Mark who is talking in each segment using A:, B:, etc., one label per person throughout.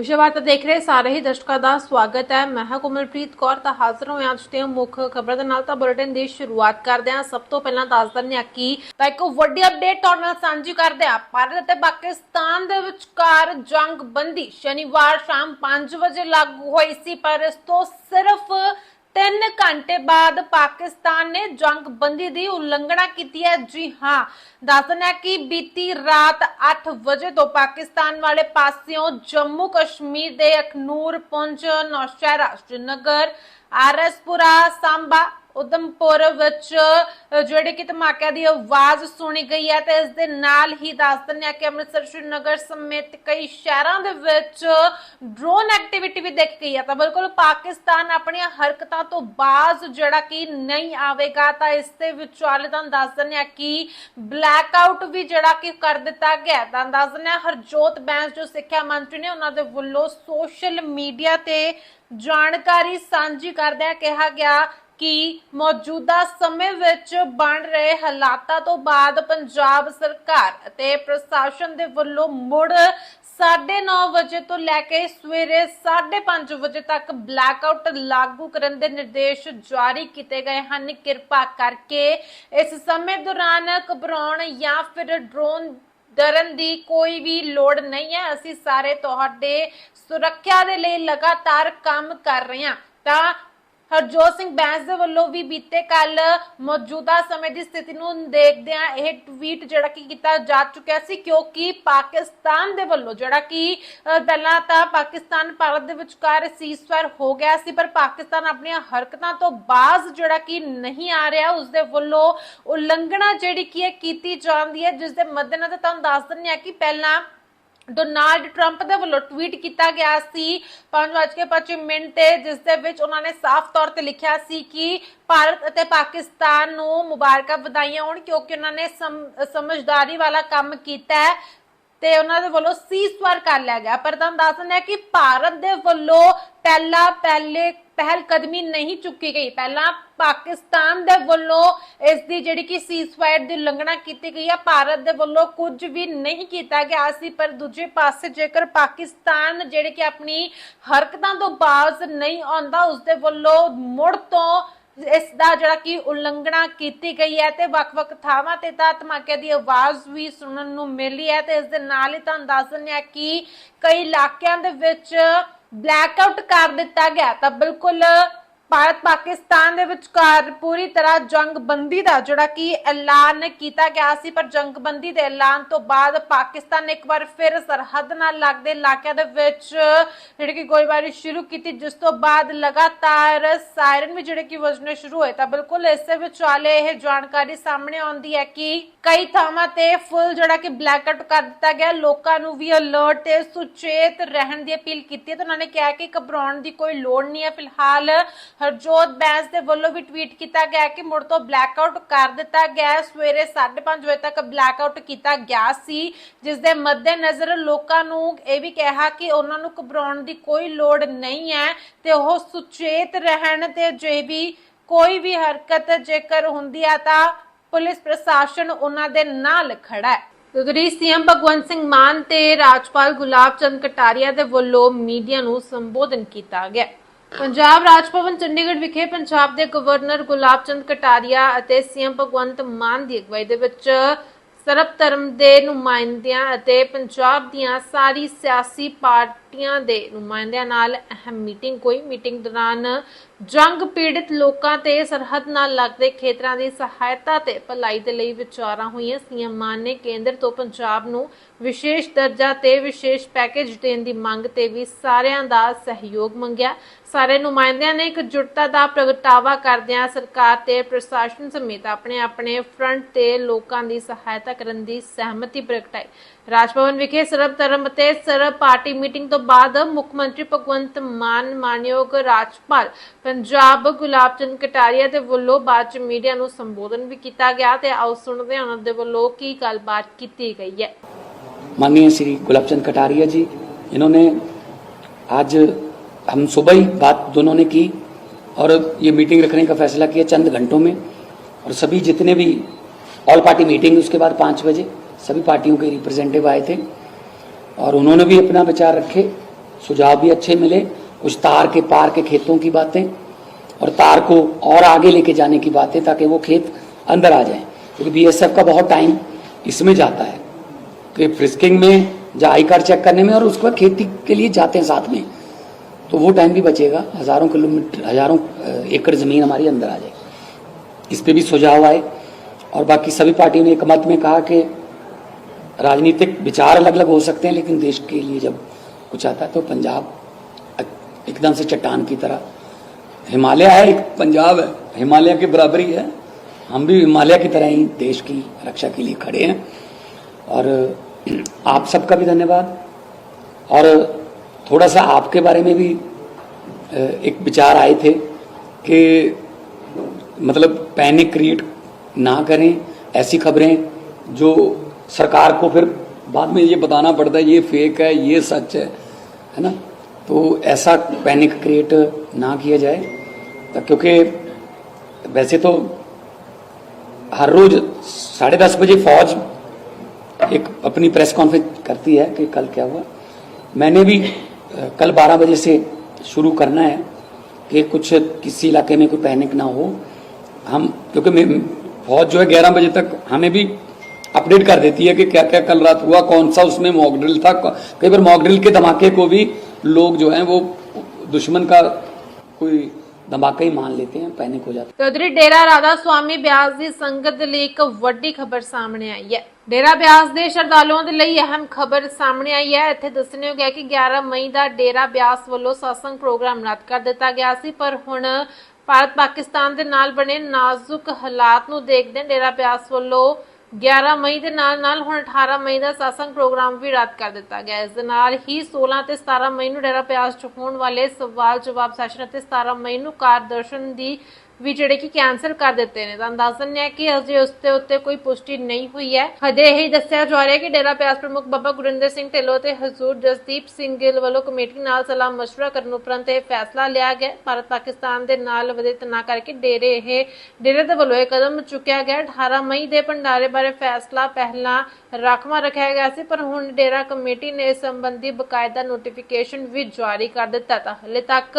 A: ਵਿਸ਼ਵਾਰਤਾ ਦੇਖ ਰਹੇ ਸਾਰੇ ਹੀ ਦਰਸ਼ਕਾਂ ਦਾ ਸਵਾਗਤ ਹੈ। ਮੈਂ ਹਾਂ ਕੋਮਲਪ੍ਰੀਤ ਕੌਰ, ਤਾਂ ਹਾਜ਼ਰ ਹਾਂ ਅੱਜ ਦੇ ਮੁੱਖ ਖਬਰਾਂ ਦੇ ਨਾਲ। ਤਾਂ ਬੁਲੇਟਿਨ ਦੀ ਸ਼ੁਰੂਆਤ ਕਰਦੇ ਹਾਂ। ਸਭ ਤੋਂ ਪਹਿਲਾਂ ਦੱਸ ਦਿੰਦੇ ਹਾਂ ਕਿ ਤਾਂ ਇੱਕ ਵੱਡੀ ਅਪਡੇਟ ਤੁਹਾਡੇ ਨਾਲ ਸਾਂਝੀ ਕਰਦੇ ਹਾਂ। ਭਾਰਤ ਅਤੇ ਪਾਕਿਸਤਾਨ ਦੇ ਵਿਚਕਾਰ ਜੰਗ ਬੰਦੀ ਸ਼ਨੀਵਾਰ ਸ਼ਾਮ 5 ਵਜੇ ਲਾਗੂ ਹੋਈ ਸੀ, ਪਰ ਇਸ ਤੋਂ ਸਿਰਫ 3 ਘੰਟੇ ਬਾਅਦ ਪਾਕਿਸਤਾਨ ਨੇ ਜੰਗ ਦੀ ਉਲੰਘਣਾ ਕੀਤੀ ਹੈ। ਜੀ ਹਾਂ ਦੱਸਣਾ ਕਿ ਬੀਤੀ ਰਾਤ 8 ਵਜੇ ਤੋਂ ਪਾਕਿਸਤਾਨ ਵਾਲੇ ਪਾਸਿਓਂ ਜੰਮੂ ਕਸ਼ਮੀਰ ਦੇ ਅਖਨੂਰ ਪੁੰਜ, ਨੌਸ਼ਹਿਰਾ, ਸ਼੍ਰੀਨਗਰ, ਆਰਐਸਪੁਰਾ, ਸਾਂਬਾ ਉਦਮਪੁਰ ਵਿੱਚ ਅ, ਜਿਹੜੇ ਕਿ ਧਮਾਕਿਆਂ ਦੀ ਆਵਾਜ਼ ਸੁਣੀ ਗਈ ਹੈ ਤੇ ਇਸ ਦੇ ਨਾਲ ਹੀ ਦੱਸ ਦਿੰਦੇ ਕਿ ਅੰਮ੍ਰਿਤਸਰ ਸ਼੍ਰੀਨਗਰ ਸਮੇਤ ਕਈ ਸ਼ਹਿਰਾਂ ਦੇ ਵਿੱਚ ਡਰੋਨ ਐਕਟੀਵਿਟੀ ਵੀ ਦੇਖ ਗਈ ਹੈ ਤਾਂ ਬਿਲਕੁਲ ਪਾਕਿਸਤਾਨ ਆਪਣੀਆਂ ਹਰਕਤਾਂ ਤੋਂ ਬਾਜ਼ ਜਿਹੜਾ ਕਿ ਨਹੀਂ ਆਵੇਗਾ ਤਾਂ ਇਸ ਦੇ ਵਿਚਾਲੇ ਤੁਹਾਨੂੰ ਦੱਸ ਦਿੰਦੇ ਹਾਂ ਕਿ ਬਲੈਕ ਆਊਟ ਵੀ ਜਿਹੜਾ ਕਿ ਕਰ ਦਿੱਤਾ ਗਿਆ ਹੈ। ਤਾਂ ਦੱਸ ਦਿੰਦੇ ਹਾਂ ਹਰਜੋਤ ਬੈਂਸ ਜੋ ਸਿੱਖਿਆ ਮੰਤਰੀ ਨੇ ਉਹਨਾਂ ਦੇ ਵੱਲੋਂ ਸੋਸ਼ਲ ਮੀਡੀਆ ਤੇ ਜਾਣਕਾਰੀ ਸਾਂਝੀ ਕਰਦਿਆਂ ਕਿਹਾ ਗਿਆ ਕਿ ਮੌਜੂਦਾ ਸਮੇਂ ਵਿੱਚ ਬਣ ਰਹੇ ਹਾਲਾਤਾਂ ਤੋਂ ਬਾਅਦ ਪੰਜਾਬ ਸਰਕਾਰ ਅਤੇ ਪ੍ਰਸ਼ਾਸਨ ਦੇ ਵੱਲੋਂ ਮੁੜ 9:30 ਵਜੇ ਤੋਂ ਲੈ ਕੇ ਸਵੇਰੇ 5:30 ਵਜੇ ਤੱਕ ਬਲੈਕਆਊਟ ਲਾਗੂ ਕਰਨ ਦੇ ਨਿਰਦੇਸ਼ ਜਾਰੀ ਕੀਤੇ ਗਏ ਹਨ। ਕਿਰਪਾ ਕਰਕੇ ਇਸ ਸਮੇਂ ਦੌਰਾਨ ਘਬਰਾਉਣ ਜਾਂ ਫਿਰ ਡਰੋਨ ਡਰਨ ਦੀ ਕੋਈ ਵੀ ਲੋੜ ਨਹੀਂ ਹੈ। ਅਸੀਂ ਸਾਰੇ ਤੁਹਾਡੇ ਸੁਰੱਖਿਆ ਦੇ ਲਈ ਲਗਾਤਾਰ ਕੰਮ ਕਰ ਰਹੇ ਹਾਂ। ਤਾਂ ਹਰਜੋਤ ਸਿੰਘ ਬੈਂਸ ਦੇ ਵੱਲੋਂ ਵੀ ਬੀਤੇ ਕੱਲ ਮੌਜੂਦਾ ਸਮੇਂ ਦੀ ਸਥਿਤੀ ਨੂੰ ਦੇਖਦਿਆਂ ਇਹ ਟਵੀਟ ਜਿਹੜਾ ਕਿ ਕੀਤਾ ਜਾ ਚੁੱਕਿਆ ਸੀ, ਕਿਉਂਕਿ ਪਾਕਿਸਤਾਨ ਦੇ ਵੱਲੋਂ ਜਿਹੜਾ ਕਿ ਪਹਿਲਾਂ ਤਾਂ ਪਾਕਿਸਤਾਨ ਭਾਰਤ ਦੇ ਵਿਚਕਾਰ ਸੀਜ਼ਫਾਇਰ ਹੋ ਗਿਆ ਸੀ, ਪਰ ਪਾਕਿਸਤਾਨ ਆਪਣੀਆਂ ਹਰਕਤਾਂ ਤੋਂ ਬਾਜ਼ ਜਿਹੜਾ ਕਿ ਨਹੀਂ ਆ ਰਿਹਾ। ਉਸ ਦੇ ਵੱਲੋਂ ਉਲੰਘਣਾ ਜਿਹੜੀ ਕੀ ਹੈ ਕੀਤੀ ਜਾਂਦੀ ਹੈ ਜਿਸ ਦੇ ਮੱਦੇਨਜ਼ਰ ਤੁਹਾਨੂੰ ਦੱਸ ਦਿੰਦੇ ਹਾਂ ਕਿ ਪਹਿਲਾਂ ਡੋਨਾਲਡ ਟਰੰਪ ਦੇ ਵੱਲੋਂ ਟਵੀਟ ਕੀਤਾ ਗਿਆ ਸੀ 5:25 ਮਿੰਟ ਤੇ, ਜਿਸ ਦੇ ਵਿੱਚ ਉਹਨਾਂ ਨੇ ਸਾਫ਼ ਤੌਰ ਤੇ ਲਿਖਿਆ ਸੀ ਕਿ ਭਾਰਤ ਅਤੇ ਪਾਕਿਸਤਾਨ ਨੂੰ ਮੁਬਾਰਕਾਂ ਵਧਾਈਆਂ ਹੋਣ ਕਿਉਂਕਿ ਉਹਨਾਂ ਨੇ ਸਮਝਦਾਰੀ ਵਾਲਾ ਕੰਮ ਕੀਤਾ ਹੈ ਤੇ ਉਹਨਾਂ ਦੇ ਵੱਲੋਂ ਸੀਜ਼ਫਾਇਰ ਕਰ ਲਿਆ ਗਿਆ। ਪਰ ਤੁਹਾਨੂੰ ਦੱਸ ਦਿੰਦੇ ਹਾਂ ਕਿ ਭਾਰਤ ਦੇ ਵੱਲੋਂ ਪਹਿਲਾ ਪਹਿਲੇ ਪਹਿਲ ਕਦਮੀ ਨਹੀਂ ਚੁੱਕੀ ਗਈ। ਪਹਿਲਾਂ ਪਾਕਿਸਤਾਨ ਦੇ ਵੱਲੋਂ ਇਸ ਦੀ ਜਿਹੜੀ ਕਿ ਸੀਜ਼ਫਾਇਰ ਦੀ ਉਲੰਘਣਾ ਕੀਤੀ ਗਈ ਹੈ ਭਾਰਤ ਦੇ ਵੱਲੋਂ ਕੁਝ ਵੀ ਨਹੀਂ ਕੀਤਾ ਗਿਆ ਸੀ, ਪਰ ਦੂਜੇ ਪਾਸੇ ਜੇਕਰ ਪਾਕਿਸਤਾਨ ਜਿਹੜੇ ਕਿ ਆਪਣੀ ਹਰਕਤਾਂ ਤੋਂ ਬਾਜ਼ ਨਹੀਂ ਆਉਂਦਾ, ਉਸ ਦੇ ਵੱਲੋਂ ਮੁੜ ਤੋਂ ਇਸ ਦਾ ਜਿਹੜਾ ਕਿ ਉਲੰਘਣਾ ਕੀਤੀ ਗਈ ਹੈ ਤੇ ਵੱਖ-ਵੱਖ ਥਾਵਾਂ ਤੇ ਤਾਂ ਧਮਾਕੇ ਦੀ ਆਵਾਜ਼ ਵੀ ਸੁਣਨ ਨੂੰ ਮਿਲੀ ਹੈ ਤੇ ਇਸ ਦੇ ਨਾਲ ਹੀ ਤੁਹਾਨੂੰ ਦੱਸ ਦਿੰਦੇ ਆ ਕਿ ਕਈ ਇਲਾਕਿਆਂ ਦੇ ਵਿੱਚ ਬਲੈਕ ਆਊਟ ਕਰ ਦਿੱਤਾ ਗਿਆ ਤਾਂ ਬਿਲਕੁਲ ਭਾਰਤ ਪਾਕਿਸਤਾਨ ਦੇ ਵਿਚਕਾਰ ਪੂਰੀ ਤਰ੍ਹਾਂ ਜੰਗਬੰਦੀ ਦਾ ਜਿਹੜਾ ਕਿ ਐਲਾਨ ਕੀਤਾ ਗਿਆ ਸੀ, ਪਰ ਜੰਗਬੰਦੀ ਦੇ ਐਲਾਨ ਤੋਂ ਬਾਅਦ ਪਾਕਿਸਤਾਨ ਨੇ ਇੱਕ ਵਾਰ ਫਿਰ ਸਰਹੱਦ ਨਾਲ ਲੱਗਦੇ ਇਲਾਕਿਆਂ ਦੇ ਵਿੱਚ ਜਿਹੜੀ ਕਿ ਗੋਲੀਬਾਰੀ ਸ਼ੁਰੂ ਕੀਤੀ, ਜਿਸ ਤੋਂ ਬਾਅਦ ਲਗਾਤਾਰ ਸਾਇਰਨ ਵੀ ਜਿਹੜੇ ਕਿ ਵੱਜਣੇ ਸ਼ੁਰੂ ਹੋਏ। ਤਾਂ ਬਿਲਕੁਲ ਇਸੇ ਵਿਚਾਲੇ ਇਹ ਜਾਣਕਾਰੀ ਸਾਹਮਣੇ ਆਉਂਦੀ ਹੈ ਕਿ ਕਈ ਥਾਵਾਂ ਤੇ ਫੁੱਲ ਜਿਹੜਾ ਕਿ ਬਲੈਕਆਊਟ ਕਰ ਦਿੱਤਾ ਗਿਆ। ਲੋਕਾਂ ਨੂੰ ਵੀ ਅਲਰਟ ਤੇ ਸੁਚੇਤ ਰਹਿਣ ਦੀ ਅਪੀਲ ਕੀਤੀ ਹੈ ਤੇ ਉਹਨਾਂ ਨੇ ਕਿਹਾ ਕਿ ਘਬਰਾਉਣ ਦੀ ਕੋਈ ਲੋੜ ਨਹੀਂ ਹੈ। ਫਿਲਹਾਲ ਹਰਜੋਤ ਬੈਂਸ ਦੇ ਵੱਲੋਂ ਵੀ ਟਵੀਟ ਕੀਤਾ ਗਿਆ ਕਿ ਮੁੜ ਤੋਂ ਬਲੈਕਆਊਟ ਕਰ ਦਿੱਤਾ ਗਿਆ ਹੈ। ਸਵੇਰੇ 5:30 ਵਜੇ ਤੱਕ ਬਲੈਕਆਊਟ ਕੀਤਾ ਗਿਆ ਸੀ ਜਿਸ ਦੇ ਮੱਦੇਨਜ਼ਰ ਲੋਕਾਂ ਨੂੰ ਇਹ ਵੀ ਕਿਹਾ ਕਿ ਉਹਨਾਂ ਨੂੰ ਘਬਰਾਉਣ ਦੀ ਕੋਈ ਲੋੜ ਨਹੀਂ ਹੈ ਤੇ ਉਹ ਸੁਚੇਤ ਰਹਿਣ ਤੇ ਜੇ ਵੀ ਕੋਈ ਵੀ ਹਰਕਤ ਜੇਕਰ ਹੁੰਦੀ ਆ ਤਾਂ ਪੁਲਿਸ ਪ੍ਰਸ਼ਾਸਨ ਉਹਨਾਂ ਦੇ ਨਾਲ ਖੜਾ ਹੈ ਉਧਰੀ ਸੀਐਮ ਭਗਵੰਤ ਸਿੰਘ ਮਾਨ ਤੇ ਰਾਜਪਾਲ ਗੁਲਾਬ ਚੰਦ ਕਟਾਰੀਆ ਦੇ ਵੱਲੋਂ ਮੀਡੀਆ ਨੂੰ ਸੰਬੋਧਨ ਕੀਤਾ ਗਿਆ ਪੰਜਾਬ ਰਾਜ ਭਵਨ ਚੰਡੀਗੜ੍ਹ ਵਿਖੇ ਪੰਜਾਬ ਦੇ ਗਵਰਨਰ ਗੁਲਾਬ ਚੰਦ ਕਟਾਰੀਆ ਅਤੇ ਸੀਐਮ ਭਗਵੰਤ ਮਾਨ ਦੀ ਅਗਵਾਈ ਦੇ ਵਿੱਚ ਸਰਬ ਧਰਮ ਦੇ ਨੁਮਾਇੰਦਿਆਂ ਅਤੇ ਪੰਜਾਬ ਦੀਆਂ ਸਾਰੀ ਸਿਆਸੀ ਪਾਰਟੀਆਂ ਦੇ ਨੁਮਾਇੰਦਿਆਂ ਨਾਲ ਅਹਿਮ ਮੀਟਿੰਗ ਹੋਈ ਮੀਟਿੰਗ ਦੌਰਾਨ ਜੰਗ ਪੀੜਿਤ ਲੋਕਾਂ ਤੇ ਸਰਹੱਦ ਨਾਲ ਲੱਗਦੇ ਖੇਤਰਾਂ ਦੀ ਸਹਾਇਤਾ ਤੇ ਭਲਾਈ ਦੇ ਲਈ ਵਿਚਾਰਾਂ ਹੋਈਆਂ ਸੀਐਮ ਮਾਨ ਨੇ ਕੇਂਦਰ ਤੋਂ ਪੰਜਾਬ ਨੂੰ ਵਿਸ਼ੇਸ਼ ਦਰਜਾ ਤੇ ਵਿਸ਼ੇਸ਼ ਪੈਕੇਜ ਦੇਣ ਦੀ ਮੰਗ ਤੇ ਵੀ ਸਾਰਿਆਂ ਦਾ ਸਹਿਯੋਗ ਮੰਗਿਆ। ਸਾਰੇ ਨੁਮਾਇੰਦਿਆਂ ਨੇ ਇਕਜੁੱਟਤਾ ਦਾ ਪ੍ਰਗਟਾਵਾ ਕਰਦਿਆਂ ਸਰਕਾਰ ਤੇ ਪ੍ਰਸ਼ਾਸਨ ਸਮੇਤ ਆਪਣੇ ਆਪਣੇ ਫਰੰਟ ਤੇ ਲੋਕਾਂ ਦੀ ਸਹਾਇਤਾ ਕਰਨ ਦੀ ਸਹਿਮਤੀ ਪ੍ਰਗਟਾਈ। ਰਾਜ ਭਵਨ ਵਿਖੇ ਸਰਬ ਧਰਮ ਅਤੇ ਸਰਬ ਪਾਰਟੀ ਮੀਟਿੰਗ ਤੋਂ ਬਾਅਦ ਮੁੱਖ ਮੰਤਰੀ ਭਗਵੰਤ ਮਾਨ ਮਾਨਯੋਗ ਰਾਜਪਾਲ ਪੰਜਾਬ ਗੁਲਾਬ ਚੰਦ ਕਟਾਰੀਆ ਦੇ ਵੱਲੋਂ ਬਾਅਦ ਚ ਮੀਡੀਆ ਨੂੰ ਸੰਬੋਧਨ ਵੀ ਕੀਤਾ ਗਿਆ ਤੇ ਆਓ ਸੁਣਦੇ ਹਾਂ ਉਹਨਾਂ ਦੇ ਵੱਲੋਂ ਕੀ ਗੱਲਬਾਤ ਕੀਤੀ ਗਈ ਹੈ
B: माननीय श्री गुलाब चंद कटारिया जी इन्होंने आज हम सुबह ही बात दोनों ने की और ये मीटिंग रखने का फैसला किया चंद घंटों में और सभी जितने भी ऑल पार्टी मीटिंग उसके बाद पाँच बजे सभी पार्टियों के रिप्रेजेंटेटिव आए थे और उन्होंने भी अपना विचार रखे, सुझाव भी अच्छे मिले, कुछ तार के पार के खेतों की बातें और तार को और आगे लेके जाने की बातें ताकि वो खेत अंदर आ जाए। क्योंकि बीएसएफ का बहुत टाइम इसमें जाता है कि फ्रिस्किंग में या आई कार्ड चेक करने में और उसके बाद खेती के लिए जाते हैं साथ में। तो वो टाइम भी बचेगा। हज़ारों किलोमीटर, हज़ारों एकड़ ज़मीन हमारी अंदर आ जाएगी। इस पर भी सुझाव आए और बाकी सभी पार्टियों ने एक मत में कहा कि राजनीतिक विचार अलग अलग हो सकते हैं, लेकिन देश के लिए जब कुछ आता है तो पंजाब एकदम से चट्टान की तरह। हिमालय है एक, पंजाब है। हिमालय के बराबरी है। हम भी हिमालय की तरह ही देश की रक्षा के लिए खड़े हैं। और आप सबका भी धन्यवाद। और थोड़ा सा आपके बारे में भी एक विचार आए थे कि मतलब पैनिक क्रिएट ना करें, ऐसी खबरें जो सरकार को फिर बाद में ये बताना पड़ता है, ये फेक है, ये सच है है ना? तो ऐसा पैनिक क्रिएट ना किया जाए। तो क्योंकि वैसे तो हर रोज साढ़े दस बजे फौज एक अपनी प्रेस कॉन्फ्रेंस करती है कि कल क्या हुआ। मैंने भी कल 12 बजे से शुरू करना है कि कुछ किसी इलाके में कोई पैनिक ना हो। हम, क्योंकि फौज जो है 11 बजे तक हमें भी अपडेट कर देती है कि क्या क्या कल रात हुआ कौन सा उसमें मॉक ड्रिल था कई बार मॉक ड्रिल के धमाके को भी लोग जो हैं वो दुश्मन का कोई धमाका ही मान लेते हैं पैनिक हो जाते हैं
A: ਤੇ ਉਧਰ ਹੀ ਡੇਰਾ ਰਾਧਾ ਸਵਾਮੀ ਬਿਆਸ ਦੀ ਸੰਗਤ ਦੇ ਲਈ ਇੱਕ ਵੱਡੀ ਖਬਰ ਸਾਹਮਣੇ ਆਈ ਹੈ ਡੇਰਾ ਬਿਆਸ ਦੇ ਸ਼ਰਧਾਲੂਆਂ ਦੇ ਲਈ ਅਹਿਮ ਖਬਰ ਸਾਹਮਣੇ ਆਈ ਹੈ ਇੱਥੇ ਦੱਸਣਯੋਗ ਗਿਆ ਕਿ 11 ਮਈ ਦਾ ਡੇਰਾ ਬਿਆਸ ਵੱਲੋਂ satsang ਪ੍ਰੋਗਰਾਮ ਰੱਦ ਕਰ ਦਿੱਤਾ ਗਿਆ ਸੀ ਪਰ ਹੁਣ ਭਾਰਤ ਪਾਕਿਸਤਾਨ ਦੇ ਨਾਲ ਬਣੇ ਨਾਜ਼ੁਕ ਹਾਲਾਤ ਨੂੰ ਦੇਖਦੇ ਡੇਰਾ ਬਿਆਸ ਵੱਲੋਂ 11 ਮਈ ਦੇ ਨਾਲ ਨਾਲ ਹੁਣ 18 ਮਈ ਦਾ satsang ਪ੍ਰੋਗਰਾਮ ਵੀ ਰੱਦ ਕਰ ਦਿੱਤਾ ਗਿਆ ਹੈ। ਇਸ ਦੇ ਨਾਲ ਹੀ 16 ਤੇ 17 ਮਈ ਨੂੰ ਡੇਰਾ ਪਿਆਸ ਚ ਹੋਣ ਵਾਲੇ ਸਵਾਲ ਜਵਾਬ ਸੈਸ਼ਨ ਅਤੇ 17 ਮਈ ਨੂੰ ਕਾਰ ਦਰਸ਼ਨ ਦੀ ਵੀ ਜਿਹੜੇ ਕਿ ਕੈਨਸਲ ਕਰ ਦਿੱਤੇ ਨੇ। ਤਾਂ ਦੱਸ ਦਿੰਦੇ ਆ ਕਿ ਅਜੇ ਉਸ ਤੇ ਉੱਤੇ ਕੋਈ ਪੁਸ਼ਟੀ ਨਹੀਂ ਹੋਈ ਹੈ। ਹਜੇ ਇਹ ਦੱਸਿਆ ਜਾ ਰਿਹਾ ਕਿ ਡੇਰਾ ਬਿਆਸ ਪ੍ਰਮੁੱਖ ਬਾਬਾ ਗੁਰਿੰਦਰ ਸਿੰਘ ਢਿੱਲੋਂ ਤੇ ਹਜ਼ੂਰ ਜਸਦੀਪ ਸਿੰਘ ਗਿੱਲ ਵੱਲੋਂ ਕਮੇਟੀ ਨਾਲ ਸਲਾਹ ਮਸ਼ਵਰਾ ਕਰਨ ਉਪਰੰਤ ਇਹ ਫੈਸਲਾ ਲਿਆ ਗਿਆ ਭਾਰਤ ਪਾਕਿਸਤਾਨ ਦੇ ਨਾਲ ਵਧੇਤ ਨਾ ਕਰਕੇ ਡੇਰੇ ਇਹ ਡੇਰੇ ਦੇ ਵੱਲੋਂ ਇਹ ਕਦਮ ਚੁੱਕਿਆ ਗਿਆ 18 ਮਈ ਦੇ ਭੰਡਾਰੇ ਬਾਰੇ ਫੈਸਲਾ ਪਹਿਲਾਂ ਰਾਖਵਾਂ ਰੱਖਿਆ ਗਿਆ ਸੀ, ਪਰ ਹੁਣ ਡੇਰਾ ਕਮੇਟੀ ਨੇ ਇਸ ਸੰਬੰਧੀ ਬਕਾਇਦਾ ਨੋਟੀਫਿਕੇਸ਼ਨ ਵੀ ਜਾਰੀ ਕਰ ਦਿੱਤਾ ਤਾਂ ਹਲੇ ਤੱਕ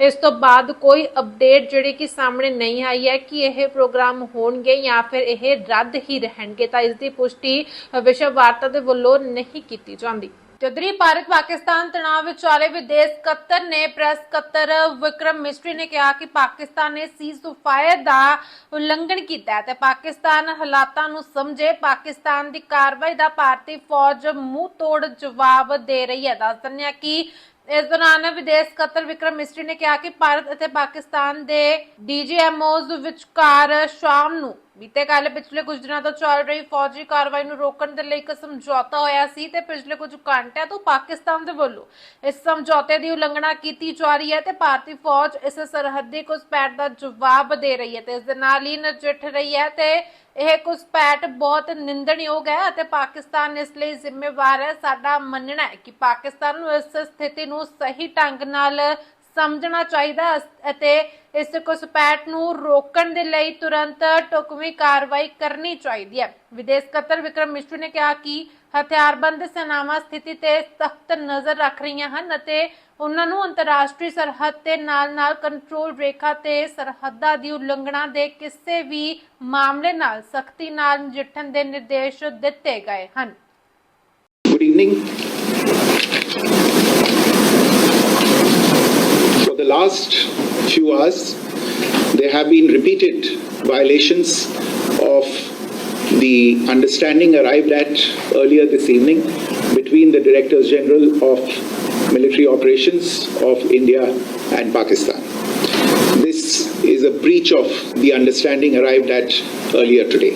A: ਇਸ ਤੋਂ ਬਾਅਦ ਕੋਈ ਅਪਡੇਟ ਜਿਹੜੀ ਕਿ ਸਾਹਮਣੇ ਨਹੀਂ ਆਈ ਹੈ ਕਿ ਇਹ ਪ੍ਰੋਗਰਾਮ ਹੋਣਗੇ ਜਾਂ ਫਿਰ ਇਹ ਰੱਦ ਹੀ ਰਹਿਣਗੇ, ਤਾਂ ਇਸ ਦੀ ਪੁਸ਼ਟੀ ਵਿਸ਼ਵ ਵਾਰਤਾ ਦੇ ਵੱਲੋਂ ਨਹੀਂ ਕੀਤੀ ਜਾਂਦੀ। ਚੌਧਰੀ, ਭਾਰਤ ਪਾਕਿਸਤਾਨ ਤਣਾਅ ਵਿਚਾਲੇ ਵਿਦੇਸ਼ ਸਕੱਤਰ ਨੇ ਪ੍ਰੈਸ ਸਕੱਤਰ ਵਿਕਰਮ ਮਿਸਟਰੀ ਨੇ ਕਿਹਾ ਕਿ ਪਾਕਿਸਤਾਨ ਨੇ ਸੀਜ਼ਫਾਇਰ ਦਾ ਉਲੰਘਣ ਕੀਤਾ ਤੇ ਪਾਕਿਸਤਾਨ ਹਾਲਾਤਾਂ ਨੂੰ ਸਮਝੇ। ਪਾਕਿਸਤਾਨ ਦੀ ਕਾਰਵਾਈ ਦਾ ਭਾਰਤੀ ਫੌਜ ਮੂੰਹ ਤੋੜ ਜਵਾਬ ਦੇ ਰਹੀ ਹੈ। ਦੱਸ ਦਿੰਦੇ ਹਾਂ ਕਿ ਇਸ ਦੌਰਾਨ ਵਿਦੇਸ਼ ਸਕੱਤਰ ਵਿਕਰਮ ਮਿਸਟਰੀ ਨੇ ਕਿਹਾ ਕਿ ਭਾਰਤ ਅਤੇ ਪਾਕਿਸਤਾਨ ਦੇ ਡੀਜੀਐਮਓਜ਼ ਵਿਚਕਾਰ ਸ਼ਾਮ ਨੂੰ ਬੀਤੇ ਕੱਲ ਪਿਛਲੇ ਕੁਝ ਦਿਨਾਂ ਤੋਂ ਚੱਲ ਰਹੀ ਫੌਜੀ ਕਾਰਵਾਈ ਨੂੰ ਰੋਕਣ ਦੇ ਲਈ ਇੱਕ ਸਮਝੌਤਾ ਹੋਇਆ ਸੀ ਤੇ ਪਿਛਲੇ ਕੁਝ ਘੰਟਿਆਂ ਤੋਂ ਪਾਕਿਸਤਾਨ ਦੇ ਵੱਲੋਂ ਇਸ ਸਮਝੌਤੇ ਦੀ ਉਲੰਘਣਾ ਕੀਤੀ ਜਾ ਰਹੀ ਹੈ ਤੇ ਭਾਰਤੀ ਫੌਜ ਇਸ ਸਰਹੱਦੀ ਘੁਸਪੈਠ ਦਾ ਜਵਾਬ ਦੇ ਰਹੀ ਹੈ ਤੇ ਇਸ ਦੇ ਨਾਲ ਹੀ ਨਜਿੱਠ ਰਹੀ ਹੈ ਤੇ ਇਹ ਘੁਸਪੈਠ ਬਹੁਤ ਨਿੰਦਣਯੋਗ ਹੈ ਅਤੇ ਪਾਕਿਸਤਾਨ ਇਸ ਲਈ ਜ਼ਿੰਮੇਵਾਰ ਹੈ। ਸਾਡਾ ਮੰਨਣਾ ਹੈ ਕਿ ਪਾਕਿਸਤਾਨ ਨੂੰ ਇਸ ਸਥਿਤੀ ਨੂੰ ਸਹੀ ਢੰਗ ਨਾਲ ਸਮਝਣਾ ਚਾਹੀਦਾ ਅਤੇ ਇਸ ਘੁਸਪੈਠ ਨੂੰ ਰੋਕਣ ਦੇ ਲਈ ਤੁਰੰਤ ਟੁਕਵੀਂ ਕਾਰਵਾਈ ਕਰਨੀ ਚਾਹੀਦੀ ਹੈ ਵਿਦੇਸ਼ ਸਕੱਤਰ ਵਿਕਰਮ ਮਿਸ਼ਰੂ ਨੇ ਕਿਹਾ ਕਿ ਹਥਿਆਰਬੰਦ ਸੈਨਾਵਾਂ ਸਥਿਤੀ ਤੇ ਸਖਤ ਨਜ਼ਰ ਰੱਖ ਰਹੀਆਂ ਹਨ ਅਤੇ ਉਹਨਾਂ ਨੂੰ ਅੰਤਰਰਾਸ਼ਟਰੀ ਸਰਹੱਦ ਤੇ ਨਾਲ-ਨਾਲ ਕੰਟਰੋਲ ਰੇਖਾ ਤੇ ਸਰਹੱਦਾਂ ਦੀ ਉਲੰਘਣਾ ਦੇ ਕਿਸੇ ਵੀ ਮਾਮਲੇ ਨਾਲ ਸਖਤੀ ਨਾਲ ਨਜਿੱਠਣ ਦੇ ਨਿਰਦੇਸ਼ ਦਿੱਤੇ ਗਏ ਹਨ
C: Good evening. The last few hours, there have been repeated violations of the understanding arrived at earlier this evening between the Directors General of Military Operations of India and Pakistan. This is a breach of the understanding arrived at earlier today.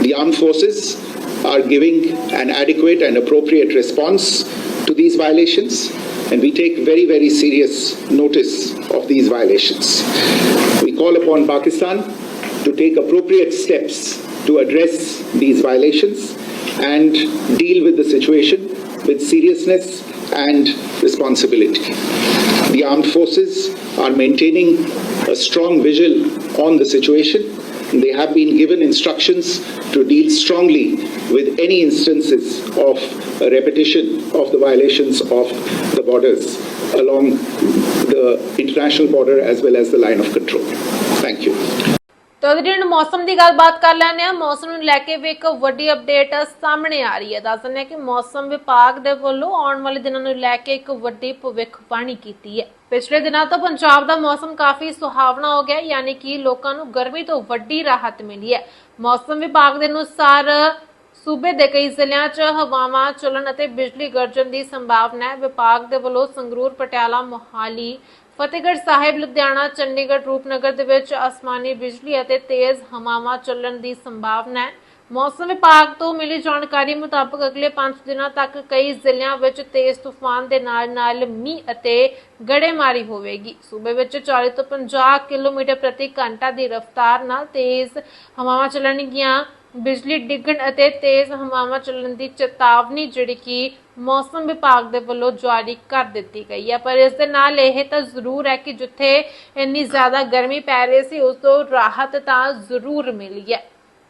C: The armed forces are giving an adequate and appropriate response to these violations, and we take very, very serious notice of these violations. We call upon Pakistan to take appropriate steps to address these violations and deal with the situation with seriousness and responsibility. The armed forces are maintaining a strong vigil on the situation they have been given instructions to deal strongly with any instances of a repetition of the violations of the borders along the international border as well as the line of control. Thank you.
A: ਤੋ ਮੌਸਮ ਦੀ ਗੱਲਬਾਤ ਕਰ ਲੈਂਦੇ ਆ ਮੌਸਮ ਨੂੰ ਲੈ ਕੇ ਵੀ ਇੱਕ ਵੱਡੀ ਅਪਡੇਟ ਸਾਹਮਣੇ ਆ ਰਹੀ ਹੈ। ਦੱਸ ਦਿੰਦੇ ਹਾਂ ਕਿ ਮੌਸਮ ਵਿਭਾਗ ਦੇ ਵੱਲੋਂ ਆਉਣ ਵਾਲੇ ਦਿਨਾਂ ਨੂੰ ਲੈ ਕੇ ਇੱਕ ਵੱਡੀ ਭਵਿੱਖਬਾਣੀ ਕੀਤੀ ਹੈ। ਪਿਛਲੇ ਦਿਨਾਂ ਤੋਂ ਪੰਜਾਬ ਦਾ ਮੌਸਮ ਕਾਫੀ ਸੁਹਾਵਣਾ ਹੋ ਗਿਆ, ਯਾਨੀ ਕਿ ਲੋਕਾਂ ਨੂੰ ਗਰਮੀ ਤੋਂ ਵੱਡੀ ਰਾਹਤ ਮਿਲੀ ਹੈ। ਮੌਸਮ ਵਿਭਾਗ ਦੇ ਅਨੁਸਾਰ ਸੂਬੇ ਦੇ ਕਈ ਜ਼ਿਲ੍ਹਿਆਂ 'ਚ ਹਵਾਵਾਂ ਚੱਲਣ ਅਤੇ ਬਿਜਲੀ ਗਰਜਣ ਦੀ ਸੰਭਾਵਨਾ ਹੈ। ਵਿਭਾਗ ਦੇ ਵੱਲੋਂ ਸੰਗਰੂਰ, ਪਟਿਆਲਾ, ਮੋਹਾਲੀ ਫਤਿਹਗੜ੍ਹ ਸਾਹਿਬ, ਲੁਧਿਆਣਾ, ਚੰਡੀਗੜ੍ਹ, ਰੂਪਨਗਰ ਦੇ ਵਿੱਚ ਅਸਮਾਨੀ ਬਿਜਲੀ ਅਤੇ ਤੇਜ਼ ਹਵਾਵਾਂ ਚੱਲਣ ਦੀ ਸੰਭਾਵਨਾ ਹੈ। ਮੌਸਮ ਵਿਭਾਗ ਤੋਂ ਮਿਲੀ ਜਾਣਕਾਰੀ ਮੁਤਾਬਕ ਅਗਲੇ 5 ਦਿਨਾਂ ਤੱਕ ਕਈ ਜ਼ਿਲ੍ਹਿਆਂ ਵਿੱਚ ਤੇਜ਼ ਤੂਫਾਨ ਦੇ ਨਾਲ-ਨਾਲ ਮੀਂਹ ਅਤੇ ਗੜੇਮਾਰੀ ਹੋਵੇਗੀ। ਸੂਬੇ ਵਿੱਚ 40 ਤੋਂ 50 ਕਿਲੋਮੀਟਰ ਪ੍ਰਤੀ ਘੰਟਾ ਦੀ ਰਫ਼ਤਾਰ ਨਾਲ ਤੇਜ਼ ਹਵਾਵਾਂ ਚੱਲਣਗੀਆਂ। ਬਿਜਲੀ ਡਿੱਗਣ ਅਤੇ ਤੇਜ਼ ਹਵਾਵਾਂ ਚੱਲਣ ਦੀ ਚੇਤਾਵਨੀ ਜਿਹੜੀ ਕਿ ਮੌਸਮ ਵਿਭਾਗ ਦੇ ਵੱਲੋਂ ਜਾਰੀ ਕਰ ਦਿੱਤੀ ਗਈ ਹੈ। ਪਰ ਇਸ ਦੇ ਨਾਲ ਇਹ ਤਾਂ ਜ਼ਰੂਰ ਹੈ ਕਿ ਜਿੱਥੇ ਇੰਨੀ ਜ਼ਿਆਦਾ ਗਰਮੀ ਪੈ ਰਹੀ ਸੀ, ਉਸ ਤੋਂ ਰਾਹਤ ਤਾਂ ਜ਼ਰੂਰ ਮਿਲੀ ਹੈ।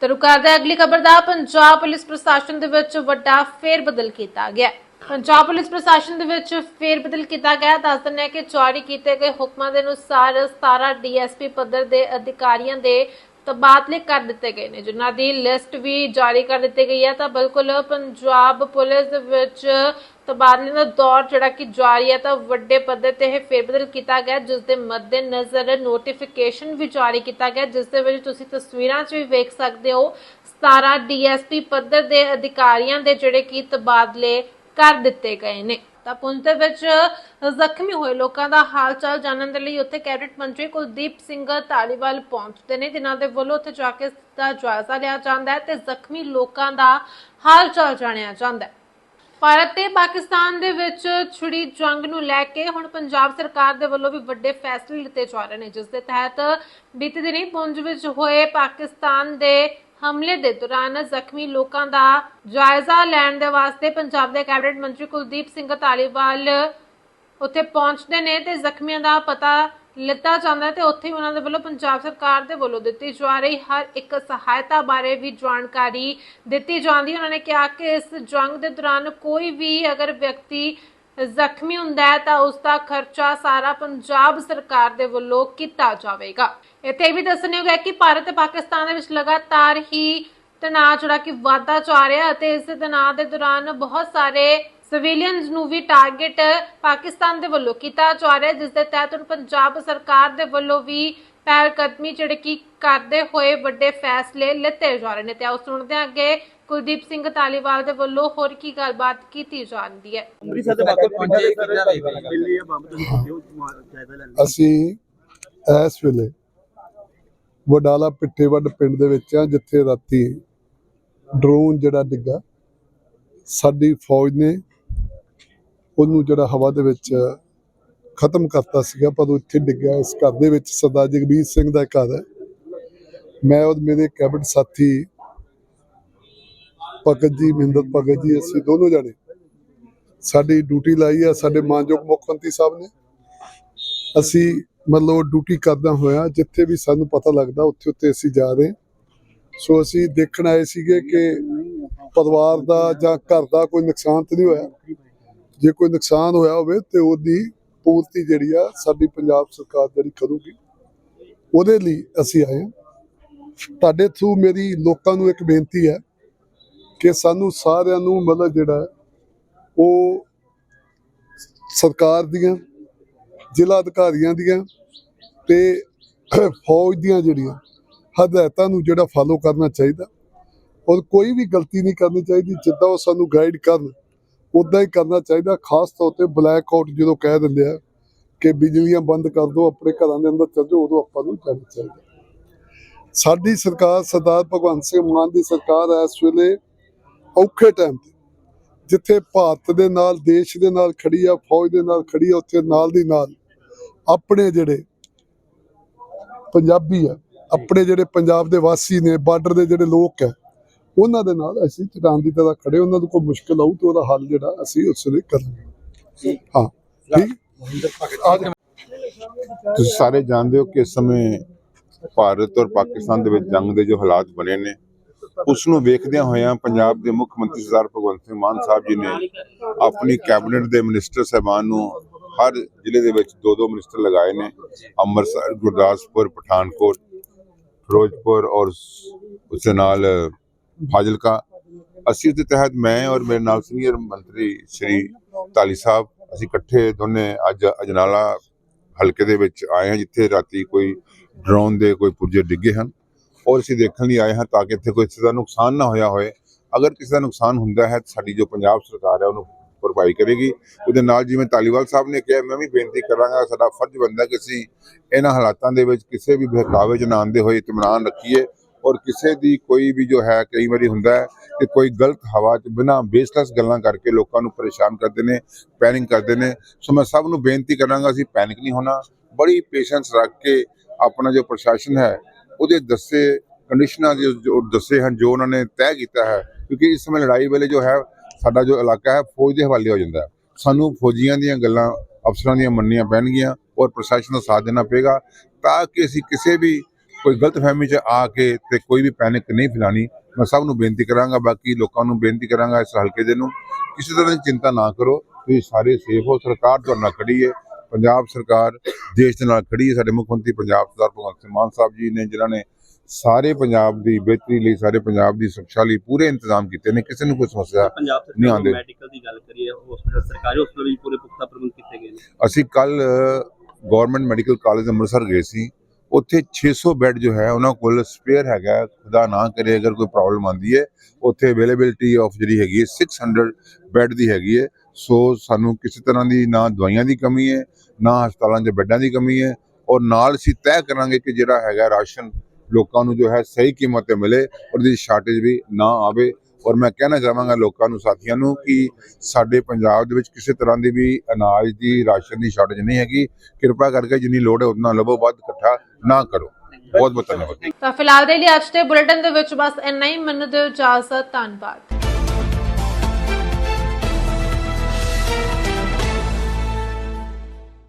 A: ਤਰੂ ਕਰਦੇ ਅਗਲੀ ਖਬਰ ਦਾ, ਪੰਜਾਬ ਪੁਲਿਸ ਪ੍ਰਸ਼ਾਸਨ ਦੇ ਵਿੱਚ ਵੱਡਾ ਫੇਰ ਬਦਲ ਕੀਤਾ ਗਿਆ ਪੰਜਾਬ ਪੁਲਿਸ ਪ੍ਰਸ਼ਾਸਨ ਦੇ ਵਿੱਚ ਫੇਰ ਬਦਲ ਕੀਤਾ ਗਿਆ ਹੈ। ਦੱਸ ਦਿੰਦੇ ਹਾਂ ਕਿ ਜਾਰੀ ਕੀਤੇ ਗਏ ਹੁਕਮਾਂ ਦੇ ਅਨੁਸਾਰ 17 ਡੀਐਸਪੀ ਪੱਧਰ ਦੇ ਅਧਿਕਾਰੀਆਂ ਦੇ ਤਬਾਦਲੇ ਕਰ ਦਿੱਤੇ ਗਏ ਨੇ। ਜਿਨ੍ਹਾਂ ਦੀ ਲਿਸਟ ਵੀ ਜਾਰੀ ਕਰ ਦਿੱਤੀ ਗਈ ਹੈ, ਤਾਂ ਬਿਲਕੁਲ ਪੰਜਾਬ ਪੁਲਿਸ ਦੇ ਵਿੱਚ ਤਬਾਦਲੇ ਦਾ ਦੌਰ ਜਿਹੜਾ ਕਿ ਜਾਰੀ ਹੈ, ਤਾਂ ਵੱਡੇ ਪੱਧਰ ਤੇ ਇਹ ਫੇਰਬਦਲ ਕੀਤਾ ਗਿਆ। ਜਿਸ ਦੇ ਮੱਦੇ ਨਜ਼ਰ ਨੋਟੀਫਿਕੇਸ਼ਨ ਵੀ ਜਾਰੀ ਕੀਤਾ ਗਿਆ, ਜਿਸ ਦੇ ਵਿੱਚ ਤੁਸੀਂ ਤਸਵੀਰਾਂ 'ਚ ਵੀ ਵੇਖ ਸਕਦੇ ਹੋ 17 ਡੀਐਸਪੀ ਪੱਧਰ ਦੇ ਅਧਿਕਾਰੀਆਂ ਦੇ ਜਿਹੜੇ ਕਿ ਤਬਾਦਲੇ ਕਰ ਦਿੱਤੇ ਗਏ ਨੇ। ਤਾਂ ਪੁੰਛ ਦੇ ਵਿੱਚ ਜ਼ਖਮੀ ਹੋਏ ਲੋਕਾਂ ਦਾ ਹਾਲ ਚਾਲ ਜਾਣਨ ਦੇ ਲਈ ਉੱਥੇ ਕੈਬਨਿਟ ਮੰਤਰੀ ਕੁਲਦੀਪ ਸਿੰਘ ਧਾਲੀਵਾਲ ਪਹੁੰਚਦੇ ਨੇ, ਜਿਨ੍ਹਾਂ ਦੇ ਵੱਲੋਂ ਉੱਥੇ ਜਾ ਕੇ ਦਾ ਜਾਇਜ਼ਾ ਲਿਆ ਜਾਂਦਾ ਹੈ ਤੇ ਜ਼ਖਮੀ ਲੋਕਾਂ ਦਾ ਹਾਲ ਜਾਣਿਆ ਜਾਂਦਾ ਹੈ। ਭਾਰਤ ਤੇ ਪਾਕਿਸਤਾਨ ਦੇ ਵਿੱਚ ਛੁੜੀ ਜੰਗ ਨੂੰ ਲੈ ਕੇ ਹੁਣ ਪੰਜਾਬ ਸਰਕਾਰ ਦੇ ਵੱਲੋਂ ਵੀ ਵੱਡੇ ਫੈਸਲੇ ਲਿੱਤੇ ਜਾ ਰਹੇ ਨੇ, ਜਿਸ ਦੇ ਤਹਿਤ ਬੀਤੇ ਦਿਨੀ ਪੁੰਜ ਵਿੱਚ ਹੋਏ ਪਾਕਿਸਤਾਨ ਦੇ ਹਮਲੇ ਦੇ ਦੌਰਾਨ ਜ਼ਖਮੀ ਲੋਕਾਂ ਦਾ ਜਾਇਜ਼ਾ ਲੈਣ ਦੇ ਵਾਸਤੇ ਪੰਜਾਬ ਦੇ ਕੈਬਨਿਟ ਮੰਤਰੀ ਕੁਲਦੀਪ ਸਿੰਘ ਧਾਲੀਵਾਲ ਉੱਥੇ ਪਹੁੰਚਦੇ ਨੇ ਤੇ ਜ਼ਖਮੀਆਂ ਦਾ ਪਤਾ ਲਿੱਤਾ ਜਾਂਦਾ ਹੈ ਤੇ ਉੱਥੇ ਉਹਨਾਂ ਦੇ ਵੱਲੋਂ ਪੰਜਾਬ ਸਰਕਾਰ ਦੇ ਵੱਲੋਂ ਦਿੱਤੀ ਜਾ ਰਹੀ ਹਰ ਇੱਕ ਸਹਾਇਤਾ ਬਾਰੇ ਵੀ ਜਾਣਕਾਰੀ ਦਿੱਤੀ ਜਾਂਦੀ ਹੈ। ਉਹਨਾਂ ਨੇ ਕਿਹਾ ਕਿ ਇਸ ਜੰਗ ਦੇ ਦੌਰਾਨ ਕੋਈ ਵੀ ਅਗਰ ਵਿਅਕਤੀ ਜ਼ਖਮੀ ਹੁੰਦਾ ਹੈ ਤਾਂ ਉਸ ਦਾ ਖਰਚਾ ਸਾਰਾ ਪੰਜਾਬ ਸਰਕਾਰ ਦੇ ਵੱਲੋਂ ਕੀਤਾ ਜਾਵੇਗਾ। ਇੱਥੇ ਵੀ ਦੱਸਣਯੋਗ ਹੈ ਕਿ ਭਾਰਤ ਤੇ ਪਾਕਿਸਤਾਨ ਦੇ ਵਿੱਚ ਲਗਾਤਾਰ ਹੀ ਤਣਾਅ ਜਿਹੜਾ ਕਿ ਵਾਧਾ ਜਾ ਰਿਹਾ ਅਤੇ ਇਸ ਤਣਾਅ ਦੇ ਦੌਰਾਨ ਬਹੁਤ ਸਾਰੇ ਸਿਵਿਲੀਅਨਸ ਨੂੰ ਵੀ ਟਾਰਗੇਟ ਪਾਕਿਸਤਾਨ ਦੇ ਵੱਲੋਂ ਕੀਤਾ ਜਾ ਰਿਹਾ ਜਿਸ ਦੇ ਤਹਿਤ ਪੰਜਾਬ ਸਰਕਾਰ ਦੇ ਵੱਲੋਂ ਵੀ ਪਹਿਲ ਕਦਮੀ ਜਿਹੜੀ ਕਿ ਕਰਦੇ ਹੋਏ ਵੱਡੇ ਫੈਸਲੇ ਲਿੱਤੇ ਜਾ ਰਹੇ ਨੇ। ਤੇ ਆਓ ਸੁਣਦੇ ਹਾਂ ਅੱਗੇ ਕੁਲਦੀਪ ਸਿੰਘ ਧਾਲੀਵਾਲ ਦੇ ਵੱਲੋਂ ਹੋਰ ਕੀ ਗੱਲਬਾਤ ਕੀਤੀ ਜਾਂਦੀ ਹੈ?
D: ਅੰਮ੍ਰਿਤਸਰ ਦੇ ਬਾਕੀ ਪਹੁੰਚੇ ਕਿੰਨਾ ਰਹੇਗਾ ਦਿੱਲੀ ਆ ਬਾਬਾ ਤੁਸੀਂ ਕਿਉਂ ਜਾਇਜ਼ਾ ਲੈਣ
E: ਅਸੀਂ ਇਸ ਵੇਲੇ ਵਡਾਲਾ ਪਿੱਠੇਵੱਡ ਪਿੰਡ ਦੇ ਵਿੱਚ ਆ ਜਿੱਥੇ ਰਾਤੀ ਡਰੋਨ ਜਿਹੜਾ ਡਿੱਗਾ ਸਾਡੀ ਫੌਜ ਨੇ ਉਹਨੂੰ ਜਿਹੜਾ ਹਵਾ ਦੇ ਵਿੱਚ ਖਤਮ ਕਰਤਾ ਸੀਗਾ ਪਰ ਉਹ ਇੱਥੇ ਡਿੱਗਿਆ। ਇਸ ਘਰ ਦੇ ਵਿੱਚ ਸਰਦਾਰ ਜਗਬੀਰ ਸਿੰਘ ਦਾ ਘਰ ਹੈ। ਮੈਂ ਔਰ ਮੇਰੇ ਕੈਬਨਿਟ ਸਾਥੀ ਭਗਤ ਜੀ, ਮਹਿੰਦਰ ਭਗਤ ਜੀ, ਅਸੀਂ ਦੋਨੋਂ ਜਾਣੇ। ਸਾਡੀ ਡਿਊਟੀ ਲਾਈ ਆ, ਸਾਡੇ ਮਾਨਯੋਗ ਮੁੱਖ ਮੰਤਰੀ ਸਾਹਿਬ ਨੇ। ਅਸੀਂ ਮਤਲਬ ਡਿਊਟੀ ਕਰਦਾ ਹੋਇਆ, ਜਿੱਥੇ ਵੀ ਸਾਨੂੰ ਪਤਾ ਲੱਗਦਾ, ਉੱਥੇ ਉੱਥੇ ਅਸੀਂ ਜਾ ਰਹੇ ਸੋ ਅਸੀਂ ਦੇਖਣ ਆਏ ਸੀਗੇ ਕਿ ਪਰਿਵਾਰ ਦਾ ਜਾਂ ਘਰ ਦਾ ਕੋਈ ਨੁਕਸਾਨ ਤਾਂ ਨਹੀਂ ਹੋਇਆ। ਜੇ ਕੋਈ ਨੁਕਸਾਨ ਹੋਇਆ ਹੋਵੇ ਤੇ ਉਹਦੀ ਪੂਰਤੀ ਜਿਹੜੀ ਆ, ਸਾਡੀ ਪੰਜਾਬ ਸਰਕਾਰ ਜਿਹੜੀ ਕਰੂਗੀ, ਉਹਦੇ ਲਈ ਅਸੀਂ ਆਏ ਹਾਂ। ਤੁਹਾਡੇ ਥਰੂ ਮੇਰੀ ਲੋਕਾਂ ਨੂੰ ਇੱਕ ਬੇਨਤੀ ਹੈ ਕਿ ਸਾਨੂੰ ਸਾਰਿਆਂ ਨੂੰ ਮਤਲਬ ਜਿਹੜਾ ਉਹ ਸਰਕਾਰ ਦੀਆਂ, ਜ਼ਿਲ੍ਹਾ ਅਧਿਕਾਰੀਆਂ ਦੀਆਂ ਤੇ ਫੌਜ ਦੀਆਂ ਜਿਹੜੀਆਂ ਹਦਾਇਤਾਂ ਨੂੰ ਜਿਹੜਾ ਫਾਲੋ ਕਰਨਾ ਚਾਹੀਦਾ। ਔਰ ਕੋਈ ਵੀ ਗਲਤੀ ਨਹੀਂ ਕਰਨੀ ਚਾਹੀਦੀ, ਜਿੱਦਾਂ ਉਹ ਸਾਨੂੰ ਗਾਈਡ ਕਰਨ ਉਦਾਂ ਹੀ ਕਰਨਾ ਚਾਹੀਦਾ, ਖਾਸ ਤੌਰ ਤੇ ਬਲੈਕ ਆਊਟ ਜਦੋਂ ਕਹਿ ਦਿੰਦੇ ਆ ਕਿ ਬਿਜਲੀਆਂ ਬੰਦ ਕਰ ਦਿਓ, ਆਪਣੇ ਘਰਾਂ ਦੇ ਅੰਦਰ ਚੱਲ ਜਾਓ, ਉਦੋਂ ਆਪਾਂ ਨੂੰ ਜਾਣਾ ਚਾਹੀਦਾ। ਸਾਡੀ ਸਰਕਾਰ, ਸਰਦਾਰ ਭਗਵੰਤ ਸਿੰਘ ਮਾਨ ਦੀ ਸਰਕਾਰ ਇਸ ਵੇਲੇ ਔਖੇ ਟਾਈਮ ਤੇ। ਜਿੱਥੇ ਭਾਰਤ ਦੇ ਨਾਲ, ਦੇਸ਼ ਦੇ ਨਾਲ ਖੜੀ ਆ, ਫੌਜ ਦੇ ਨਾਲ ਖੜੀ ਆ, ਉੱਥੇ ਨਾਲ ਦੀ ਨਾਲ ਆਪਣੇ ਜਿਹੜੇ ਪੰਜਾਬੀ ਆ, ਆਪਣੇ ਜਿਹੜੇ ਪੰਜਾਬ ਦੇ ਵਾਸੀ ਨੇ ਬਾਰਡਰ ਦੇ ਜਿਹੜੇ ਲੋਕ ਆ, ਉਹਨਾਂ ਦੇ ਨਾਲ ਅਸੀਂ ਚਟਾਨ ਦੀ ਤਰ੍ਹਾਂ ਖੜੇ। ਉਹਨਾਂ ਨੂੰ ਕੋਈ ਮੁਸ਼ਕਲ ਆਊ ਤੇ ਉਹਦਾ ਹੱਲ ਜਿਹੜਾ ਅਸੀਂ ਉਸ ਵੇਲੇ ਕਰਾਂਗੇ। ਹਾਂ, ਠੀਕ? ਆ
F: ਤੁਸੀਂ ਸਾਰੇ ਜਾਣਦੇ ਹੋ ਕਿ ਇਸ ਸਮੇਂ ਭਾਰਤ ਔਰ ਪਾਕਿਸਤਾਨ ਦੇ ਵਿੱਚ ਜੰਗ ਦੇ ਜੋ ਹਾਲਾਤ ਬਣੇ ਨੇ ਉਸ ਨੂੰ ਵੇਖਦਿਆਂ ਹੋਇਆਂ ਪੰਜਾਬ ਦੇ ਮੁੱਖ ਮੰਤਰੀ ਸਰਦਾਰ ਭਗਵੰਤ ਸਿੰਘ ਮਾਨ ਸਾਹਿਬ ਜੀ ਨੇ ਆਪਣੀ ਕੈਬਨਿਟ ਦੇ ਮਿਨਿਸਟਰ ਸਾਹਿਬਾਨ ਨੂੰ ਹਰ ਜ਼ਿਲ੍ਹੇ ਦੇ ਵਿੱਚ ਦੋ ਦੋ ਮਿਨਿਸਟਰ ਲਗਾਏ ਨੇ, ਅੰਮ੍ਰਿਤਸਰ, ਗੁਰਦਾਸਪੁਰ, ਪਠਾਨਕੋਟ, ਫਿਰੋਜ਼ਪੁਰ ਔਰ ਉਸ ਨਾਲ ਫਾਜ਼ਿਲਕਾ। ਅਸੀਂ ਉਸ ਦੇ ਤਹਿਤ ਮੈਂ ਔਰ ਮੇਰੇ ਨਾਲ ਸੀਨੀਅਰ ਮੰਤਰੀ ਸ਼੍ਰੀ ਤਾਲੀ ਸਾਹਿਬ, ਅਸੀਂ ਇਕੱਠੇ ਦੋਨੇ ਅੱਜ ਅਜਨਾਲਾ ਹਲਕੇ ਦੇ ਵਿੱਚ ਆਏ ਹਾਂ, ਜਿੱਥੇ ਰਾਤੀ ਕੋਈ ਡਰੋਨ ਦੇ ਕੋਈ ਪੁਰਜੇ ਡਿੱਗੇ ਹਨ। ਔਰ ਅਸੀਂ ਦੇਖਣ ਲਈ ਆਏ ਹਾਂ ਤਾਂ ਕਿ ਇੱਥੇ ਕੋਈ ਕਿਸੇ ਦਾ ਨੁਕਸਾਨ ਨਾ ਹੋਇਆ ਹੋਏ। ਅਗਰ ਕਿਸੇ ਦਾ ਨੁਕਸਾਨ ਹੁੰਦਾ ਹੈ ਤਾਂ ਸਾਡੀ ਜੋ ਪੰਜਾਬ ਸਰਕਾਰ ਹੈ, ਉਹਨੂੰ ਭਰਪਾਈ ਕਰੇਗੀ। ਉਹਦੇ ਨਾਲ ਜਿਵੇਂ ਤਾਲੀਵਾਲ ਸਾਹਿਬ ਨੇ ਕਿਹਾ, ਮੈਂ ਵੀ ਬੇਨਤੀ ਕਰਾਂਗਾ, ਸਾਡਾ ਫਰਜ਼ ਬਣਦਾ ਕਿ ਅਸੀਂ ਇਹਨਾਂ ਹਾਲਾਤਾਂ ਦੇ ਵਿੱਚ ਕਿਸੇ ਵੀ ਬਹਿਕਾਵੇ 'ਚ ਨਾ ਆਉਂਦੇ ਹੋਏ ਇਤਮਾਨ ਰੱਖੀਏ ਔਰ ਕਿਸੇ ਦੀ ਕੋਈ ਵੀ ਜੋ ਹੈ, ਕਈ ਵਾਰੀ ਹੁੰਦਾ ਹੈ ਕਿ ਕੋਈ ਗਲਤ ਹਵਾ 'ਚ ਬਿਨਾਂ ਬੇਸਲੈਸ ਗੱਲਾਂ ਕਰਕੇ ਲੋਕਾਂ ਨੂੰ ਪਰੇਸ਼ਾਨ ਕਰਦੇ ਨੇ ਪੈਨਿਕ ਕਰਦੇ ਨੇ। ਸੋ ਮੈਂ ਸਭ ਨੂੰ ਬੇਨਤੀ ਕਰਾਂਗਾ, ਅਸੀਂ ਪੈਨਿਕ ਨਹੀਂ ਹੋਣਾ। ਬੜੀ ਪੇਸ਼ੈਂਸ ਰੱਖ ਕੇ ਆਪਣਾ ਜੋ ਪ੍ਰਸ਼ਾਸਨ ਹੈ ਉਹਦੇ ਦੱਸੇ ਕੰਡੀਸ਼ਨਾਂ ਜੋ ਜੋ ਦੱਸੇ ਹਨ, ਜੋ ਉਹਨਾਂ ਨੇ ਤੈਅ ਕੀਤਾ ਹੈ। ਕਿਉਂਕਿ ਇਸ ਸਮੇਂ ਲੜਾਈ ਵੇਲੇ ਜੋ ਹੈ, ਸਾਡਾ ਜੋ ਇਲਾਕਾ ਹੈ, ਫੌਜ ਦੇ ਹਵਾਲੇ ਹੋ ਜਾਂਦਾ ਹੈ। ਸਾਨੂੰ ਫੌਜੀਆਂ ਦੀਆਂ ਗੱਲਾਂ ਅਫਸਰਾਂ ਦੀਆਂ ਮੰਨਣੀਆਂ ਪੈਣਗੀਆਂ ਔਰ ਪ੍ਰਸ਼ਾਸਨ ਦਾ ਸਾਥ ਦੇਣਾ ਪਏਗਾ ਤਾਂ ਕਿ ਅਸੀਂ ਕਿਸੇ ਵੀ ਕੋਈ ਗਲਤਫਹਿਮੀ 'ਚ ਆ ਕੇ ਤੇ ਕੋਈ ਵੀ ਪੈਨਿਕ ਨਹੀਂ ਫੈਲਾਣੀ ਮੈਂ ਸਭ ਨੂੰ ਬੇਨਤੀ ਕਰਾਂਗਾ, ਬਾਕੀ ਲੋਕਾਂ ਨੂੰ ਬੇਨਤੀ ਕਰਾਂਗਾ ਇਸ ਹਲਕੇ ਦੇ ਨੂੰ, ਕਿਸੇ ਤਰ੍ਹਾਂ ਦੀ ਚਿੰਤਾ ਨਾ ਕਰੋ। ਤੁਸੀਂ ਸਾਰੇ ਸੇਫ ਹੋ, ਸਰਕਾਰ ਤੁਹਾਡੇ ਨਾਲ ਖੜੀ ਹੈ। ਪੰਜਾਬ ਸਰਕਾਰ ਦੇਸ਼ ਦੇ ਨਾਲ ਖੜੀ ਹੈ। ਸਾਡੇ ਮੁੱਖ ਮੰਤਰੀ ਪੰਜਾਬ ਸਰਦਾਰ ਭਗਵੰਤ ਸਿੰਘ ਮਾਨ ਸਾਹਿਬ ਜੀ ਨੇ ਜਿਨ੍ਹਾਂ ਨੇ ਸਾਰੇ ਪੰਜਾਬ ਦੀ ਬਿਹਤਰੀ ਲਈ ਸਾਰੇ ਪੰਜਾਬ ਦੀ ਸੁਰੱਖਿਆ ਲਈ ਪੂਰੇ ਇੰਤਜ਼ਾਮ ਕੀਤੇ ਨੇ। ਕਿਸੇ ਨੂੰ ਕੋਈ ਸਮੱਸਿਆ ਨਹੀਂ ਆਉਂਦੇ।
D: ਮੈਡੀਕਲ ਦੀ ਗੱਲ ਕਰੀਏ ਹਸਪੀਟਲ ਸਰਕਾਰੀ ਹਸਪੀਟਲ ਵੀ ਪੂਰੇ ਪੁਖਤਾ ਪ੍ਰਬੰਧ ਕੀਤੇ ਗਏ ਨੇ।
F: ਅਸੀਂ ਕੱਲ ਗਵਰਨਮੈਂਟ ਮੈਡੀਕਲ ਕਾਲਜ ਅੰਮ੍ਰਿਤਸਰ ਗਏ ਸੀ। ਉੱਥੇ 600 ਬੈੱਡ ਜੋ ਹੈ ਉਹਨਾਂ ਕੋਲ ਸਪੇਅਰ ਹੈਗਾ। ਖੁਦਾ ਨਾ ਕਰੇ ਅਗਰ ਕੋਈ ਪ੍ਰੋਬਲਮ ਆਂਦੀ ਹੈ ਉੱਥੇ ਅਵੇਲੇਬਿਲਟੀ ਆਫ ਜਿਹੜੀ ਹੈਗੀ ਹੈ 600 ਬੈੱਡ ਦੀ ਹੈਗੀ ਹੈ। ਸੋ ਸਾਨੂੰ ਕਿਸੇ ਤਰ੍ਹਾਂ ਦੀ ਨਾ ਦਵਾਈਆਂ ਦੀ ਕਮੀ ਹੈ, ਨਾ ਹਸਪਤਾਲਾਂ 'ਚ ਬੈੱਡਾਂ ਦੀ ਕਮੀ ਹੈ ਔਰ ਨਾਲ ਅਸੀਂ ਤੈਅ ਕਰਾਂਗੇ ਕਿ ਜਿਹੜਾ ਹੈਗਾ ਰਾਸ਼ਨ ਲੋਕਾਂ ਨੂੰ ਜੋ ਹੈ ਸਹੀ ਕੀਮਤ ਤੇ ਮਿਲੇ ਔਰ ਦੀ ਸ਼ਾਰਟੇਜ ਵੀ ਨਾ ਆਵੇ ਔਰ ਮੈਂ ਕਹਿਣਾ ਚਾਹਾਂਗਾ ਲੋਕਾਂ ਨੂੰ, ਸਾਥੀਆਂ ਨੂੰ ਕਿ ਸਾਡੇ ਪੰਜਾਬ ਦੇ ਵਿੱਚ ਕਿਸੇ ਤਰ੍ਹਾਂ ਦੀ ਵੀ ਅਨਾਜ ਦੀ, ਰਾਸ਼ਨ ਦੀ ਸ਼ਾਰਟੇਜ ਨਹੀਂ ਹੈਗੀ। ਕਿਰਪਾ ਕਰਕੇ ਜਿੰਨੀ ਲੋੜ ਹੈ ਉਤਨਾ ਲਵੋ, ਵੱਧ ਇਕੱਠਾ ਨਾ ਕਰੋ। ਬਹੁਤ ਬਹੁਤ ਧੰਨਵਾਦ।
A: ਤਾਂ ਫਿਲਹਾਲ ਦੇ ਲਈ ਅੱਜ ਦੇ ਬੁਲੇਟਿਨ ਦੇ ਵਿੱਚ ਬਸ ਇੰਨਾ ਹੀ। ਮੈਨੂੰ ਦਿਓ ਇਜਾਜ਼ਤ। ਧੰਨਵਾਦ।